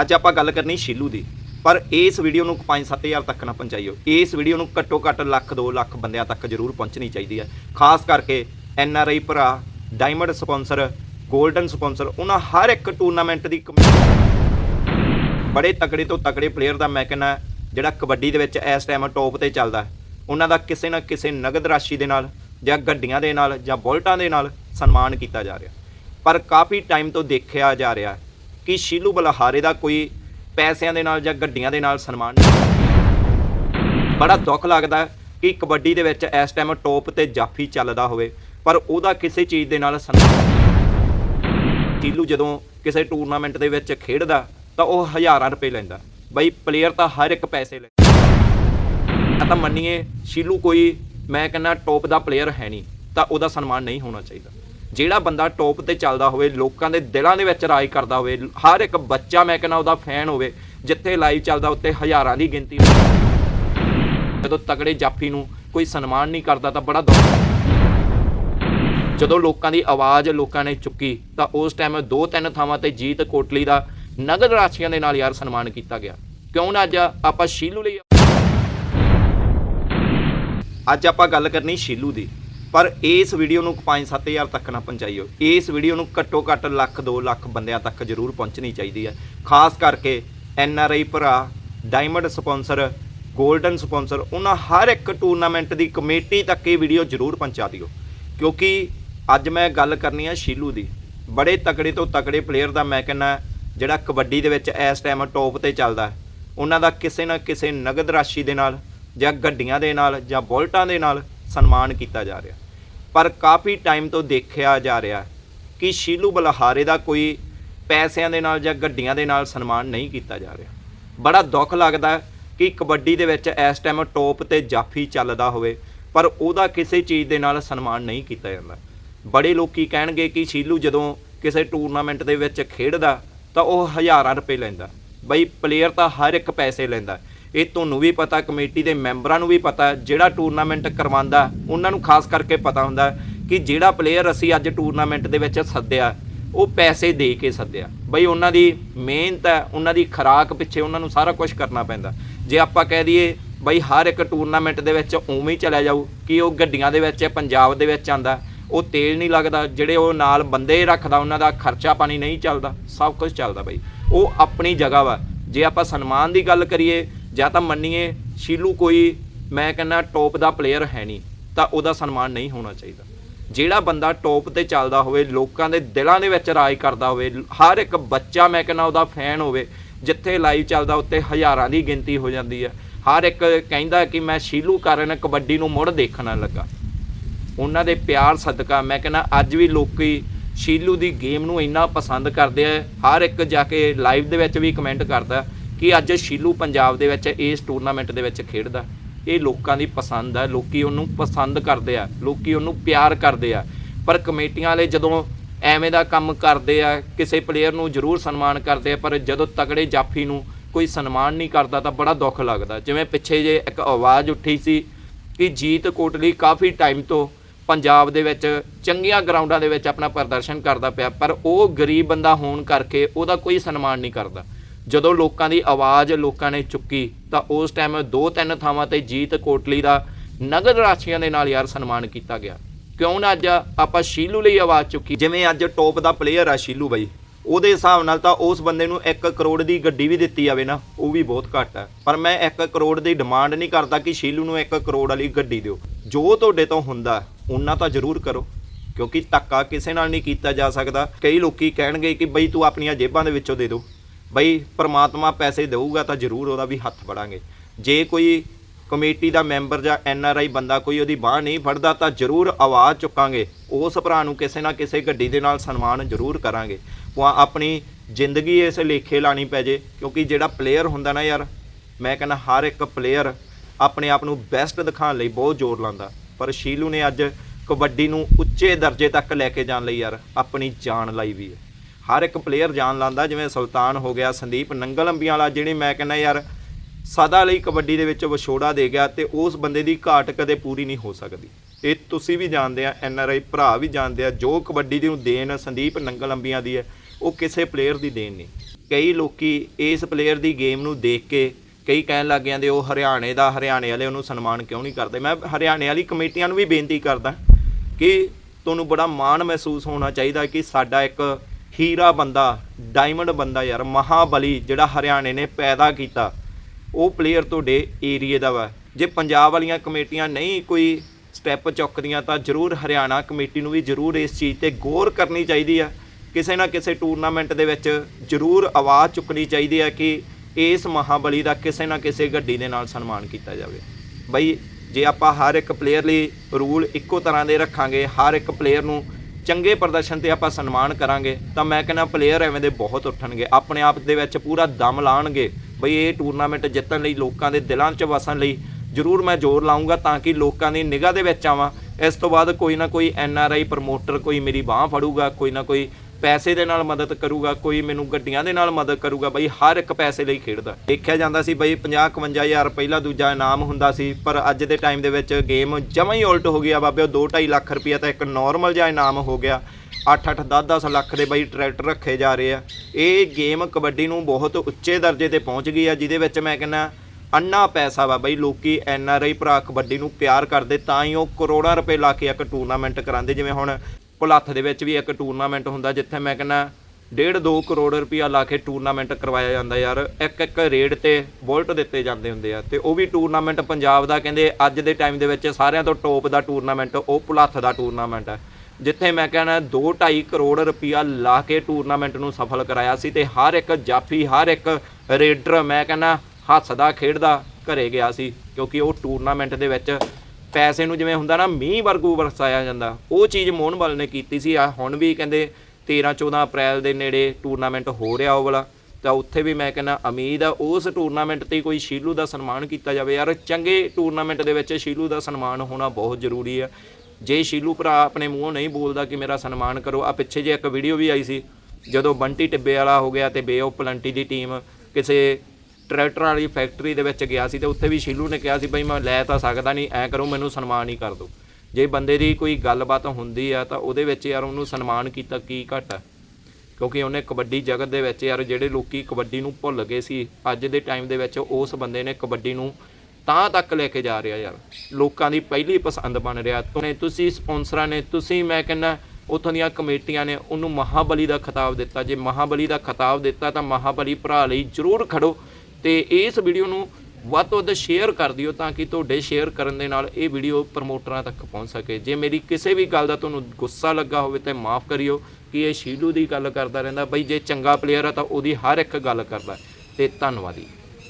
ਅੱਜ ਆਪਾਂ ਗੱਲ ਕਰਨੀ ਸ਼ੀਲੂ ਦੀ। ਪਰ ਇਸ ਵੀਡੀਓ ਨੂੰ 5-7000 ਤੱਕ ਨਾ ਪਹੁੰਚਾਈਓ। ਇਸ ਵੀਡੀਓ ਨੂੰ ਘੱਟੋ ਘੱਟ ਲੱਖ 2 ਲੱਖ ਬੰਦਿਆਂ ਤੱਕ ਜ਼ਰੂਰ ਪਹੁੰਚਣੀ ਚਾਹੀਦੀ ਹੈ। ਖਾਸ ਕਰਕੇ ਐਨ ਆਰ ਆਈ ਭਰਾ, ਡਾਇਮੰਡ ਸਪਾਂਸਰ 골ਡਨ ਸਪਾਂਸਰ, ਉਹਨਾਂ ਹਰ ਇੱਕ ਟੂਰਨਾਮੈਂਟ ਦੀ ਬੜੇ ਤਕੜੇ ਤੋਂ ਤਕੜੇ ਪਲੇਅਰ ਦਾ ਮੈਂ ਕਹਿੰਦਾ, ਜਿਹੜਾ ਕਬੱਡੀ ਦੇ ਵਿੱਚ ਇਸ ਟਾਈਮ ਟੌਪ ਤੇ ਚੱਲਦਾ ਉਹਨਾਂ ਦਾ ਕਿਸੇ ਨਾ ਕਿਸੇ ਨਗਦ ਰਾਸ਼ੀ ਦੇ ਨਾਲ ਜਾਂ ਗੱਡੀਆਂ ਦੇ ਨਾਲ ਜਾਂ ਬੁਲਟਾਂ ਦੇ ਨਾਲ ਸਨਮਾਨ ਕੀਤਾ ਜਾ ਰਿਹਾ। ਪਰ ਕਾਫੀ ਟਾਈਮ ਤੋਂ ਦੇਖਿਆ ਜਾ ਰਿਹਾ ਕਿ ਸ਼ੀਲੂ ਬਲਹਾਰੇ ਦਾ ਕੋਈ ਪੈਸਿਆਂ ਦੇ ਨਾਲ ਜਾਂ ਗੱਡੀਆਂ ਦੇ ਨਾਲ ਸਨਮਾਨ ਨਹੀਂ। ਬੜਾ ਦੁੱਖ ਲੱਗਦਾ ਕਿ ਕਬੱਡੀ ਦੇ ਵਿੱਚ ਇਸ ਟਾਈਮ ਟੋਪ ਤੇ ਜਾਫੀ ਚੱਲਦਾ ਹੋਵੇ, ਪਰ ਉਹਦਾ ਕਿਸੇ ਚੀਜ਼ ਦੇ ਨਾਲ ਸਨਮਾਨ ਸ਼ੀਲੂ ਜਦੋਂ ਕਿਸੇ ਟੂਰਨਾਮੈਂਟ ਦੇ ਵਿੱਚ ਖੇਡਦਾ, ਤਾਂ ਉਹ ਹਜ਼ਾਰਾਂ ਰੁਪਏ ਲੈਂਦਾ। ਬਈ ਪਲੇਅਰ ਤਾਂ ਹਰ ਇੱਕ ਪੈਸੇ ਲੈ ਤਾਂ ਮੰਨੀਏ, ਸ਼ੀਲੂ ਕੋਈ, ਮੈਂ ਕਹਿੰਦਾ ਟੋਪ ਦਾ ਪਲੇਅਰ ਹੈ ਨਹੀਂ, ਤਾਂ ਉਹਦਾ ਸਨਮਾਨ ਨਹੀਂ ਹੋਣਾ ਚਾਹੀਦਾ। ਜਿਹੜਾ ਬੰਦਾ ਟੌਪ ਤੇ ਚੱਲਦਾ ਹੋਵੇ, ਲੋਕਾਂ ਦੇ ਦਿਲਾਂ ਦੇ ਵਿੱਚ ਰਾਜ ਕਰਦਾ ਹੋਵੇ, ਹਰ ਇੱਕ ਬੱਚਾ ਮੈਂ ਕਹਿੰਦਾ ਉਹਦਾ ਫੈਨ ਹੋਵੇ, ਜਿੱਥੇ ਲਾਈਵ ਚੱਲਦਾ ਉੱਤੇ ਹਜ਼ਾਰਾਂ ਦੀ ਗਿਣਤੀ ਜਦੋਂ ਤਗੜੇ ਜਾਫੀ ਨੂੰ ਕੋਈ ਸਨਮਾਨ ਨਹੀਂ ਕਰਦਾ ਤਾਂ ਬੜਾ ਦੁੱਖ ਜਦੋਂ ਲੋਕਾਂ ਦੀ ਆਵਾਜ਼ ਲੋਕਾਂ ਨੇ ਚੁੱਕੀ, ਤਾਂ ਉਸ ਟਾਈਮ ਦੋ ਤਿੰਨ ਥਾਵਾਂ ਤੇ ਜੀਤ ਕੋਟਲੀ ਦਾ ਨਗਦ ਰਾਸ਼ੀਆਂ ਦੇ ਨਾਲ ਯਾਰ ਸਨਮਾਨ ਕੀਤਾ ਗਿਆ। ਕਿਉਂ ਨਾ ਅੱਜ ਆਪਾਂ ਸ਼ੀਲੂ ਲਈ ਅੱਜ ਆਪਾਂ ਗੱਲ ਕਰਨੀ ਸ਼ੀਲੂ ਦੀ। ਪਰ ਇਸ ਵੀਡੀਓ ਨੂੰ 5-7000 ਤੱਕ ਨਾ ਪਹੁੰਚਾਈਓ। ਇਸ ਵੀਡੀਓ ਨੂੰ ਘੱਟੋ ਘੱਟ ਲੱਖ 2 ਲੱਖ ਬੰਦਿਆਂ ਤੱਕ ਜ਼ਰੂਰ ਪਹੁੰਚਣੀ ਚਾਹੀਦੀ ਹੈ। ਖਾਸ ਕਰਕੇ ਐਨ ਆਰ ਆਈ ਭਰਾ, ਡਾਇਮੰਡ ਸਪਾਂਸਰ 골ਡਨ ਸਪਾਂਸਰ, ਉਹਨਾਂ ਹਰ ਇੱਕ ਟੂਰਨਾਮੈਂਟ ਦੀ ਕਮੇਟੀ ਤੱਕ ਇਹ ਵੀਡੀਓ ਜ਼ਰੂਰ ਪਹੁੰਚਾ ਦਿਓ। ਕਿਉਂਕਿ ਅੱਜ ਮੈਂ ਗੱਲ ਕਰਨੀ ਆ ਸ਼ੀਲੂ ਦੀ। ਬੜੇ ਤਕੜੇ ਤੋਂ ਤਕੜੇ ਪਲੇਅਰ ਦਾ ਮੈਂ ਕਹਿੰਦਾ, ਜਿਹੜਾ ਕਬੱਡੀ ਦੇ ਵਿੱਚ ਇਸ ਟਾਈਮ ਟੌਪ ਤੇ ਚੱਲਦਾ ਉਹਨਾਂ ਦਾ ਕਿਸੇ ਨਾ ਕਿਸੇ ਨਗਦ ਰਾਸ਼ੀ ਦੇ ਨਾਲ ਜਾਂ ਗੱਡੀਆਂ ਦੇ ਨਾਲ ਜਾਂ ਬੁਲਟਾਂ ਦੇ ਨਾਲ ਸਨਮਾਨ ਕੀਤਾ ਜਾ ਰਿਹਾ। ਪਰ ਕਾਫੀ ਟਾਈਮ ਤੋਂ ਦੇਖਿਆ ਜਾ ਰਿਹਾ ਕਿ ਸ਼ੀਲੂ ਬਲਹਾਰੇ ਦਾ ਕੋਈ ਪੈਸਿਆਂ ਦੇ ਨਾਲ ਜਾਂ ਗੱਡੀਆਂ ਦੇ ਨਾਲ ਸਨਮਾਨ ਨਹੀਂ ਕੀਤਾ ਜਾ ਰਿਹਾ। ਬੜਾ ਦੁੱਖ ਲੱਗਦਾ ਕਿ ਕਬੱਡੀ ਦੇ ਵਿੱਚ ਇਸ ਟਾਈਮ ਟੌਪ ਤੇ ਜਾਫੀ ਚੱਲਦਾ ਹੋਵੇ, ਪਰ ਉਹਦਾ ਕਿਸੇ ਚੀਜ਼ ਦੇ ਨਾਲ ਸਨਮਾਨ ਨਹੀਂ ਕੀਤਾ ਜਾਂਦਾ। ਬੜੇ ਲੋਕੀ ਕਹਿਣਗੇ ਕਿ ਸ਼ੀਲੂ ਜਦੋਂ ਕਿਸੇ ਟੂਰਨਾਮੈਂਟ ਦੇ ਵਿੱਚ ਖੇਡਦਾ ਤਾਂ ਉਹ ਹਜ਼ਾਰਾਂ ਰੁਪਏ ਲੈਂਦਾ। ਬਈ ਪਲੇਅਰ ਤਾਂ ਹਰ ਇੱਕ ਪੈਸੇ ਲੈਂਦਾ। ਇਹ ਤੁਹਾਨੂੰ ਵੀ ਪਤਾ, ਕਮੇਟੀ ਦੇ ਮੈਂਬਰਾਂ ਨੂੰ ਵੀ ਪਤਾ, ਜਿਹੜਾ ਟੂਰਨਾਮੈਂਟ ਕਰਵਾਉਂਦਾ, ਉਹਨਾਂ ਨੂੰ ਖਾਸ ਕਰਕੇ ਪਤਾ ਹੁੰਦਾ ਕਿ ਜਿਹੜਾ ਪਲੇਅਰ ਅਸੀਂ ਅੱਜ ਟੂਰਨਾਮੈਂਟ ਦੇ ਵਿੱਚ ਸੱਦਿਆ, ਉਹ ਪੈਸੇ ਦੇ ਕੇ ਸੱਦਿਆ। ਬਈ ਉਹਨਾਂ ਦੀ ਮਿਹਨਤ ਹੈ, ਉਹਨਾਂ ਦੀ ਖਰਾਕ ਪਿੱਛੇ ਉਹਨਾਂ ਨੂੰ ਸਾਰਾ ਕੁਝ ਕਰਨਾ ਪੈਂਦਾ। ਜੇ ਆਪਾਂ ਕਹਿ ਦਈਏ, ਬਈ ਹਰ ਇੱਕ ਟੂਰਨਾਮੈਂਟ ਦੇ ਵਿੱਚ ਉਵੇਂ ਹੀ ਚਲਾ ਜਾਊ, ਕਿ ਉਹ ਗੱਡੀਆਂ ਦੇ ਵਿੱਚ, ਪੰਜਾਬ ਦੇ ਵਿੱਚ ਆਂਦਾ ਉਹ ਤੇਲ ਨਹੀਂ ਲੱਗਦਾ, ਜਿਹੜੇ ਉਹ ਨਾਲ ਬੰਦੇ ਰੱਖਦਾ, ਉਹਨਾਂ ਦਾ ਖਰਚਾ ਪਾਣੀ ਨਹੀਂ ਚੱਲਦਾ, ਸਭ ਕੁਝ ਚੱਲਦਾ ਬਈ। ਉਹ ਆਪਣੀ ਜਗ੍ਹਾ ਵਾ। ਜੇ ਆਪਾਂ ਸਨਮਾਨ ਦੀ ਗੱਲ ਕਰੀਏ ਜਾਂ ਤਾਂ ਮੰਨੀਏ ਸ਼ੀਲੂ ਕੋਈ, ਮੈਂ ਕਹਿੰਦਾ ਟੌਪ ਦਾ ਪਲੇਅਰ ਹੈ ਨਹੀਂ, ਤਾਂ ਉਹਦਾ ਸਨਮਾਨ ਨਹੀਂ ਹੋਣਾ ਚਾਹੀਦਾ। ਜਿਹੜਾ ਬੰਦਾ ਟੌਪ ਤੇ ਚੱਲਦਾ ਹੋਵੇ, ਲੋਕਾਂ ਦੇ ਦਿਲਾਂ ਦੇ ਵਿੱਚ ਰਾਜ ਕਰਦਾ ਹੋਵੇ, ਹਰ ਇੱਕ ਬੱਚਾ ਮੈਂ ਕਹਿੰਦਾ ਉਹਦਾ ਫੈਨ ਹੋਵੇ, ਜਿੱਥੇ ਲਾਈਵ ਚੱਲਦਾ ਉੱਤੇ ਹਜ਼ਾਰਾਂ ਦੀ ਗਿਣਤੀ ਹੋ ਜਾਂਦੀ ਹੈ। ਹਰ ਇੱਕ ਕਹਿੰਦਾ ਕਿ ਮੈਂ ਸ਼ੀਲੂ ਕਾਰਨ ਕਬੱਡੀ ਨੂੰ ਮੁੜ ਦੇਖਣ ਲੱਗਾ। ਉਹਨਾਂ ਦੇ ਪਿਆਰ ਸਦਕਾ ਮੈਂ ਕਹਿੰਦਾ ਅੱਜ ਵੀ ਲੋਕੀ ਸ਼ੀਲੂ ਦੀ ਗੇਮ ਨੂੰ ਇੰਨਾ ਪਸੰਦ ਕਰਦੇ ਆ, ਹਰ ਇੱਕ ਜਾ ਕੇ ਲਾਈਵ ਦੇ ਵਿੱਚ ਵੀ ਕਮੈਂਟ ਕਰਦਾ। ਕਿ ਅੱਜ ਸ਼ੀਲੂ ਪੰਜਾਬ ਦੇ ਵਿੱਚ ਇਸ ਟੂਰਨਾਮੈਂਟ ਦੇ ਵਿੱਚ ਖੇਡਦਾ। ਇਹ ਲੋਕਾਂ ਦੀ ਪਸੰਦ ਆ, ਲੋਕੀ ਉਹਨੂੰ ਪਸੰਦ ਕਰਦੇ ਆ, ਲੋਕੀ ਉਹਨੂੰ ਪਿਆਰ ਕਰਦੇ ਆ। ਪਰ ਕਮੇਟੀਆਂ ਵਾਲੇ ਜਦੋਂ ਐਵੇਂ ਦਾ ਕੰਮ ਕਰਦੇ ਆ, ਕਿਸੇ ਪਲੇਅਰ ਨੂੰ ਜ਼ਰੂਰ ਸਨਮਾਨ ਕਰਦੇ ਆ, ਪਰ ਜਦੋਂ ਤਗੜੇ ਜਾਫੀ ਨੂੰ ਕੋਈ ਸਨਮਾਨ ਨਹੀਂ ਕਰਦਾ ਤਾਂ ਬੜਾ ਦੁੱਖ ਲੱਗਦਾ। ਜਿਵੇਂ ਪਿੱਛੇ ਜੇ ਇੱਕ ਆਵਾਜ਼ ਉੱਠੀ ਸੀ ਕਿ ਜੀਤ ਕੋਟਲੀ ਕਾਫੀ ਟਾਈਮ ਤੋਂ ਪੰਜਾਬ ਦੇ ਵਿੱਚ ਚੰਗੀਆਂ ਗਰਾਊਂਡਾਂ ਦੇ ਵਿੱਚ ਆਪਣਾ ਪ੍ਰਦਰਸ਼ਨ ਕਰਦਾ ਪਿਆ, ਪਰ ਉਹ ਗਰੀਬ ਬੰਦਾ ਹੋਣ ਕਰਕੇ ਉਹਦਾ ਕੋਈ ਸਨਮਾਨ ਨਹੀਂ ਕਰਦਾ। ਜਦੋਂ ਲੋਕਾਂ ਦੀ ਆਵਾਜ਼ ਲੋਕਾਂ ਨੇ ਚੁੱਕੀ, ਤਾਂ ਉਸ ਟਾਈਮ ਦੋ ਤਿੰਨ ਥਾਵਾਂ ਤੇ ਜੀਤ ਕੋਟਲੀ ਦਾ ਨਗਦ ਰਾਸ਼ੀਆਂ ਦੇ ਨਾਲ ਯਾਰ ਸਨਮਾਨ ਕੀਤਾ ਗਿਆ। ਕਿਉਂ ਨਾ ਅੱਜ ਆਪਾਂ ਸ਼ੀਲੂ ਲਈ ਆਵਾਜ਼ ਚੁੱਕੀ? ਜਿਵੇਂ ਅੱਜ ਟੌਪ ਦਾ ਪਲੇਅਰ ਆ ਸ਼ੀਲੂ ਬਾਈ, ਉਹਦੇ ਹਿਸਾਬ ਨਾਲ ਤਾਂ ਉਸ ਬੰਦੇ ਨੂੰ 1 ਕਰੋੜ ਦੀ ਗੱਡੀ ਵੀ ਦਿੱਤੀ ਜਾਵੇ ਨਾ, ਉਹ ਵੀ ਬਹੁਤ ਘੱਟ ਹੈ ਪਰ ਮੈਂ 1 ਕਰੋੜ ਦੀ ਡਿਮਾਂਡ ਨਹੀਂ ਕਰਦਾ ਕਿ ਸ਼ੀਲੂ ਨੂੰ 1 ਕਰੋੜ ਵਾਲੀ ਗੱਡੀ ਦਿਓ। ਜੋ ਤੁਹਾਡੇ ਤੋਂ ਹੁੰਦਾ, ਉਹਨਾਂ ਤਾਂ ਜ਼ਰੂਰ ਕਰੋ, ਕਿਉਂਕਿ ਧੱਕਾ ਕਿਸੇ ਨਾਲ ਨਹੀਂ ਕੀਤਾ ਜਾ ਸਕਦਾ। ਕਈ ਲੋਕੀ ਕਹਿਣਗੇ ਕਿ ਬਈ ਤੂੰ ਆਪਣੀਆਂ ਜੇਬਾਂ ਦੇ ਵਿੱਚੋਂ ਦੇ ਦਿਓ। ਬਈ ਪ੍ਰਮਾਤਮਾ ਪੈਸੇ ਦੇਊਗਾ ਤਾਂ ਜ਼ਰੂਰ ਉਹਦਾ ਵੀ ਹੱਥ ਫੜਾਂਗੇ। ਜੇ ਕੋਈ ਕਮੇਟੀ ਦਾ ਮੈਂਬਰ ਜਾਂ ਐਨ ਆਰ ਆਈ ਬੰਦਾ ਕੋਈ ਉਹਦੀ ਬਾਹ ਨਹੀਂ ਫੜਦਾ ਤਾਂ ਜ਼ਰੂਰ ਆਵਾਜ਼ ਚੁੱਕਾਂਗੇ। ਉਸ ਭਰਾ ਨੂੰ ਕਿਸੇ ਨਾ ਕਿਸੇ ਗੱਡੀ ਦੇ ਨਾਲ ਸਨਮਾਨ ਜ਼ਰੂਰ ਕਰਾਂਗੇ। ਉਹ ਆਪਣੀ ਜ਼ਿੰਦਗੀ ਇਸ ਲੇਖੇ ਲਾਣੀ ਪੈ ਜੇ, ਕਿਉਂਕਿ ਜਿਹੜਾ ਪਲੇਅਰ ਹੁੰਦਾ ਨਾ ਯਾਰ, ਮੈਂ ਕਹਿੰਦਾ ਹਰ ਇੱਕ ਪਲੇਅਰ ਆਪਣੇ ਆਪ ਨੂੰ ਬੈਸਟ ਦਿਖਾਉਣ ਲਈ ਬਹੁਤ ਜ਼ੋਰ ਲਾਉਂਦਾ। ਪਰ ਸ਼ੀਲੂ ਨੇ ਅੱਜ ਕਬੱਡੀ ਨੂੰ ਉੱਚੇ ਦਰਜੇ ਤੱਕ ਲੈ ਕੇ ਜਾਣ ਲਈ ਯਾਰ, ਆਪਣੀ ਜਾਨ ਲਾਈ ਵੀ ਹੈ। ਹਰ ਇੱਕ ਪਲੇਅਰ ਜਾਣ ਲਾਂਦਾ, ਜਿਵੇਂ ਸੁਲਤਾਨ ਹੋ ਗਿਆ, ਸੰਦੀਪ ਨੰਗਲ ਅੰਬੀਆਂ ਵਾਲਾ ਜਿਹੜੇ ਮੈਂ ਕਹਿੰਦਾ ਯਾਰ ਸਦਾ ਲਈ ਕਬੱਡੀ ਦੇ ਵਿੱਚ ਵਿਛੋੜਾ ਦੇ ਗਿਆ ਤੇ ਉਸ ਬੰਦੇ ਦੀ ਘਾਟ ਕਦੇ ਪੂਰੀ ਨਹੀਂ ਹੋ ਸਕਦੀ। ਇਹ ਤੁਸੀਂ ਵੀ ਜਾਣਦੇ ਆ ਐਨ ਆਰ ਆਈ ਭਰਾ ਵੀ ਜਾਣਦੇ ਆ, ਜੋ ਕਬੱਡੀ ਦੀ ਨੂੰ ਦੇਣ ਸੰਦੀਪ ਨੰਗਲ ਅੰਬੀਆਂ ਦੀ ਹੈ, ਉਹ ਕਿਸੇ ਪਲੇਅਰ ਦੀ ਦੇਣ ਨਹੀਂ। ਕਈ ਲੋਕੀ ਇਸ ਪਲੇਅਰ ਦੀ ਗੇਮ ਨੂੰ ਦੇਖ ਕੇ ਕਈ ਕਹਿਣ ਲੱਗ ਜਾਂਦੇ, ਉਹ ਹਰਿਆਣੇ ਦਾ, ਹਰਿਆਣੇ ਵਾਲੇ ਉਹਨੂੰ ਸਨਮਾਨ ਕਿਉਂ ਨਹੀਂ ਕਰਦੇ? ਮੈਂ ਹਰਿਆਣੇ ਵਾਲੀ ਕਮੇਟੀਆਂ ਨੂੰ ਵੀ ਬੇਨਤੀ ਕਰਦਾ ਕਿ ਤੁਹਾਨੂੰ ਬੜਾ ਮਾਣ ਮਹਿਸੂਸ ਹੋਣਾ ਚਾਹੀਦਾ ਕਿ ਸਾਡਾ ਇੱਕ ਹੀਰਾ ਬੰਦਾ ਡਾਇਮੰਡ ਬੰਦਾ ਯਾਰ, ਮਹਾਬਲੀ ਜਿਹੜਾ ਹਰਿਆਣੇ ਨੇ ਪੈਦਾ ਕੀਤਾ, ਉਹ ਪਲੇਅਰ ਤੁਹਾਡੇ ਏਰੀਏ ਦਾ ਵਾ। ਜੇ ਪੰਜਾਬ ਵਾਲੀਆਂ ਕਮੇਟੀਆਂ ਨਹੀਂ ਕੋਈ ਸਟੈਪ ਚੁੱਕਦੀਆਂ ਤਾਂ ਜ਼ਰੂਰ ਹਰਿਆਣਾ ਕਮੇਟੀ ਨੂੰ ਵੀ ਜ਼ਰੂਰ ਇਸ ਚੀਜ਼ ਤੇ ਗੌਰ ਕਰਨੀ ਚਾਹੀਦੀ ਆ। ਕਿਸੇ ਨਾ ਕਿਸੇ ਟੂਰਨਾਮੈਂਟ ਦੇ ਵਿੱਚ ਜ਼ਰੂਰ ਆਵਾਜ਼ ਚੁੱਕਣੀ ਚਾਹੀਦੀ ਹੈ ਕਿ ਇਸ ਮਹਾਬਲੀ ਦਾ ਕਿਸੇ ਨਾ ਕਿਸੇ ਗੱਡੀ ਦੇ ਨਾਲ ਸਨਮਾਨ ਕੀਤਾ ਜਾਵੇ। ਬਈ, ਜੇ ਆਪਾਂ ਹਰ ਇੱਕ ਪਲੇਅਰ ਲਈ ਰੂਲ ਇੱਕੋ ਤਰ੍ਹਾਂ ਦੇ ਰੱਖਾਂਗੇ, ਹਰ ਇੱਕ ਪਲੇਅਰ ਨੂੰ ਚੰਗੇ ਪ੍ਰਦਰਸ਼ਨ ਤੇ ਆਪਾਂ ਸਨਮਾਨ ਕਰਾਂਗੇ, ਤਾਂ ਮੈਂ ਕਹਿੰਦਾ ਪਲੇਅਰ ਐਵੇਂ ਦੇ ਬਹੁਤ ਉੱਠਣਗੇ। ਆਪਣੇ ਆਪ ਦੇ ਵਿੱਚ ਪੂਰਾ ਦਮ ਲਾਣਗੇ ਬਈ ਇਹ ਟੂਰਨਾਮੈਂਟ ਜਿੱਤਣ ਲਈ, ਲੋਕਾਂ ਦੇ ਦਿਲਾਂ 'ਚ ਵਸਣ ਲਈ ਜ਼ਰੂਰ ਮੈਂ ਜ਼ੋਰ ਲਾਉਂਗਾ ਤਾਂ ਕਿ ਲੋਕਾਂ ਦੀ ਨਿਗਾਹ ਦੇ ਵਿੱਚ ਆਵਾਂ। ਇਸ ਤੋਂ ਬਾਅਦ ਕੋਈ ਨਾ ਕੋਈ ਐਨ ਆਰ ਆਈ ਪ੍ਰਮੋਟਰ ਕੋਈ ਮੇਰੀ ਬਾਹ ਫੜੂਗਾ, ਕੋਈ ਨਾ ਕੋਈ ਪੈਸੇ ਦੇ ਨਾਲ ਮਦਦ ਕਰੂਗਾ, ਕੋਈ ਮੈਨੂੰ ਗੱਡੀਆਂ ਦੇ ਨਾਲ ਮਦਦ ਕਰੂਗਾ, ਬਈ ਹਰ ਇੱਕ ਪੈਸੇ ਲਈ ਖੇਡਦਾ। ਦੇਖਿਆ ਜਾਂਦਾ ਸੀ ਬਈ 50 51000 ਪਹਿਲਾ ਦੂਜਾ ਇਨਾਮ ਹੁੰਦਾ ਸੀ, ਪਰ ਅੱਜ ਦੇ ਟਾਈਮ ਦੇ ਵਿੱਚ ਗੇਮ ਜਮਾਂ ਹੀ ਉਲਟ ਹੋ ਗਿਆ ਬਾਬੇ 2.5 ਲੱਖ ਰੁਪਇਆ ਤਾਂ ਇੱਕ ਨਾਰਮਲ ਜਿਹਾ ਇਨਾਮ ਹੋ ਗਿਆ। 8-8 10-10 ਲੱਖ ਦੇ ਬਈ ਟਰੈਕਟਰ ਰੱਖੇ ਜਾ ਰਹੇ ਆ। ਇਹ ਗੇਮ ਕਬੱਡੀ ਨੂੰ ਬਹੁਤ ਉੱਚੇ ਦਰਜੇ ਤੇ ਪਹੁੰਚ ਗਈ ਆ, ਜਿਹਦੇ ਵਿੱਚ ਮੈਂ ਕਹਿੰਦਾ, ਅੰਨਾ ਪੈਸਾ ਵਾ ਬਈ ਲੋਕੀ ਐਨ ਆਰ ਆਈ ਭਰਾ ਕਬੱਡੀ ਨੂੰ ਪਿਆਰ ਕਰਦੇ, ਤਾਂ ਹੀ ਉਹ ਕਰੋੜਾਂ ਰੁਪਏ ਲਾ ਕੇ ਇੱਕ ਟੂਰਨਾਮੈਂਟ ਕਰਾਉਂਦੇ, ਜਿਵੇਂ ਹੁਣ ਭੁਲੱਥ ਦੇ ਵਿੱਚ ਵੀ ਇੱਕ ਟੂਰਨਾਮੈਂਟ ਹੁੰਦਾ ਜਿੱਥੇ ਮੈਂ ਕਹਿੰਦਾ ਡੇਢ 2 ਕਰੋੜ ਰੁਪਇਆ ਲਾ ਕੇ ਟੂਰਨਾਮੈਂਟ ਕਰਵਾਇਆ ਜਾਂਦਾ ਯਾਰ। ਇੱਕ ਇੱਕ ਰੇਡ ਤੇ ਬੁਲਟ ਦਿੱਤੇ ਜਾਂਦੇ ਹੁੰਦੇ ਆ। ਤੇ ਉਹ ਵੀ ਟੂਰਨਾਮੈਂਟ ਪੰਜਾਬ ਦਾ ਕਹਿੰਦੇ ਅੱਜ ਦੇ ਟਾਈਮ ਦੇ ਵਿੱਚ ਸਾਰਿਆਂ ਤੋਂ ਟੌਪ ਦਾ ਟੂਰਨਾਮੈਂਟ ਉਹ ਭੁਲੱਥ ਦਾ ਟੂਰਨਾਮੈਂਟ ਹੈ ਜਿੱਥੇ ਮੈਂ ਕਹਿੰਦਾ 2.5 ਕਰੋੜ ਰੁਪਇਆ ਲਾ ਕੇ ਟੂਰਨਾਮੈਂਟ ਨੂੰ ਸਫਲ ਕਰਾਇਆ ਸੀ ਤੇ ਹਰ ਇੱਕ ਜਾਫੀ, ਹਰ ਇੱਕ ਰੇਡਰ ਮੈਂ ਕਹਿੰਦਾ ਹੱਸਦਾ, ਖੇਡਦਾ ਘਰੇ ਗਿਆ ਸੀ। ਕਿਉਂਕਿ ਉਹ ਟੂਰਨਾਮੈਂਟ ਦੇ ਵਿੱਚ ਪੈਸੇ ਨੂੰ ਜਿਵੇਂ ਹੁੰਦਾ ਨਾ, ਮੀਂਹ ਵਰਗੂ ਵਰਸਾਇਆ ਜਾਂਦਾ। ਉਹ ਚੀਜ਼ ਮੋਹਨਵਾਲ ਨੇ ਕੀਤੀ ਸੀ। ਆ ਹੁਣ ਵੀ ਕਹਿੰਦੇ 13 14 ਅਪ੍ਰੈਲ ਦੇ ਨੇੜੇ ਟੂਰਨਾਮੈਂਟ ਹੋ ਰਿਹਾ ਉਹ ਵਾਲਾ। ਤਾਂ ਉੱਥੇ ਵੀ ਮੈਂ ਕਹਿੰਦਾ ਉਮੀਦ ਆ, ਉਸ ਟੂਰਨਾਮੈਂਟ ਤੇ ਕੋਈ ਸ਼ੀਲੂ ਦਾ ਸਨਮਾਨ ਕੀਤਾ ਜਾਵੇ। ਯਾਰ ਚੰਗੇ ਟੂਰਨਾਮੈਂਟ ਦੇ ਵਿੱਚ ਸ਼ੀਲੂ ਦਾ ਸਨਮਾਨ ਹੋਣਾ ਬਹੁਤ ਜ਼ਰੂਰੀ ਆ। ਜੇ ਸ਼ੀਲੂ ਭਰਾ ਆਪਣੇ ਮੂੰਹੋਂ ਨਹੀਂ ਬੋਲਦਾ ਕਿ ਮੇਰਾ ਸਨਮਾਨ ਕਰੋ ਆ ਪਿੱਛੇ ਜੇ ਇੱਕ ਵੀਡੀਓ ਵੀ ਆਈ ਸੀ, ਜਦੋਂ ਬੰਟੀ ਟਿੱਬੇ ਵਾਲਾ ਹੋ ਗਿਆ ਤੇ ਬੇਓ ਪਲੰਟੀ ਦੀ ਟੀਮ ਕਿਸੇ ਟਰੈਕਟਰ ਵਾਲੀ ਫੈਕਟਰੀ ਦੇ ਵਿੱਚ ਗਿਆ ਸੀ ਤੇ ਉੱਥੇ ਵੀ ਸ਼ੀਲੂ ਨੇ ਕਿਹਾ ਸੀ, ਬਈ ਮੈਂ ਲੈ ਤਾਂ ਸਕਦਾ ਨਹੀਂ, ਐ ਕਰੋ, ਮੈਨੂੰ ਸਨਮਾਨ ਹੀ ਕਰ ਦਿਓ। ਜੇ ਬੰਦੇ ਦੀ ਕੋਈ ਗੱਲਬਾਤ ਹੁੰਦੀ ਆ, ਤਾਂ ਉਹਦੇ ਵਿੱਚ ਯਾਰ ਉਹਨੂੰ ਸਨਮਾਨ ਕੀਤਾ ਕੀ ਘੱਟ ਆ? ਕਿਉਂਕਿ ਉਹਨੇ ਕਬੱਡੀ ਜਗਤ ਦੇ ਵਿੱਚ ਯਾਰ ਜਿਹੜੇ ਲੋਕੀ ਕਬੱਡੀ ਨੂੰ ਭੁੱਲ ਗਏ ਸੀ, ਅੱਜ ਦੇ ਟਾਈਮ ਦੇ ਵਿੱਚ ਉਸ ਬੰਦੇ ਨੇ ਕਬੱਡੀ ਨੂੰ ਤਾਂ ਤੱਕ ਲੈ ਕੇ ਜਾ ਰਿਹਾ ਯਾਰ। ਲੋਕਾਂ ਦੀ ਪਹਿਲੀ ਪਸੰਦ ਬਣ ਰਿਹਾ। ਤੁਨੇ ਤੁਸੀਂ ਸਪਾਂਸਰਾਂ ਨੇ, ਤੁਸੀਂ ਮੈਂ ਕਹਿੰਦਾ, ਉਥੋਂ ਦੀਆਂ ਕਮੇਟੀਆਂ ਨੇ ਉਹਨੂੰ ਮਹਾਬਲੀ ਦਾ ਖਿਤਾਬ ਦਿੱਤਾ। ਜੇ ਮਹਾਬਲੀ ਦਾ ਖਿਤਾਬ ਦਿੱਤਾ, ਤਾਂ ਮਹਾਬਲੀ ਭਰਾ ਲਈ ਜ਼ਰੂਰ ਖੜੋ। ਤੇ ਇਸ ਵੀਡੀਓ ਨੂੰ ਵੱਧ ਤੋਂ ਵੱਧ ਸ਼ੇਅਰ ਕਰ ਦਿਓ ਤਾਂ ਕਿ ਤੁਹਾਡੇ ਸ਼ੇਅਰ ਕਰਨ ਦੇ ਨਾਲ ਇਹ ਵੀਡੀਓ ਪ੍ਰਮੋਟਰਾਂ ਤੱਕ ਪਹੁੰਚ ਸਕੇ। ਜੇ ਮੇਰੀ ਕਿਸੇ ਵੀ ਗੱਲ ਦਾ ਤੁਹਾਨੂੰ ਗੁੱਸਾ ਲੱਗਾ ਹੋਵੇ ਤਾਂ ਮਾਫ ਕਰਿਓ ਕਿ ਇਹ ਸ਼ੀਲੂ ਦੀ ਗੱਲ ਕਰਦਾ ਰਹਿੰਦਾ। ਬਈ ਜੇ ਚੰਗਾ ਪਲੇਅਰ ਆ ਤਾਂ ਉਹਦੀ ਹਰ ਇੱਕ ਗੱਲ ਕਰਦਾ। ਤੇ ਧੰਨਵਾਦੀ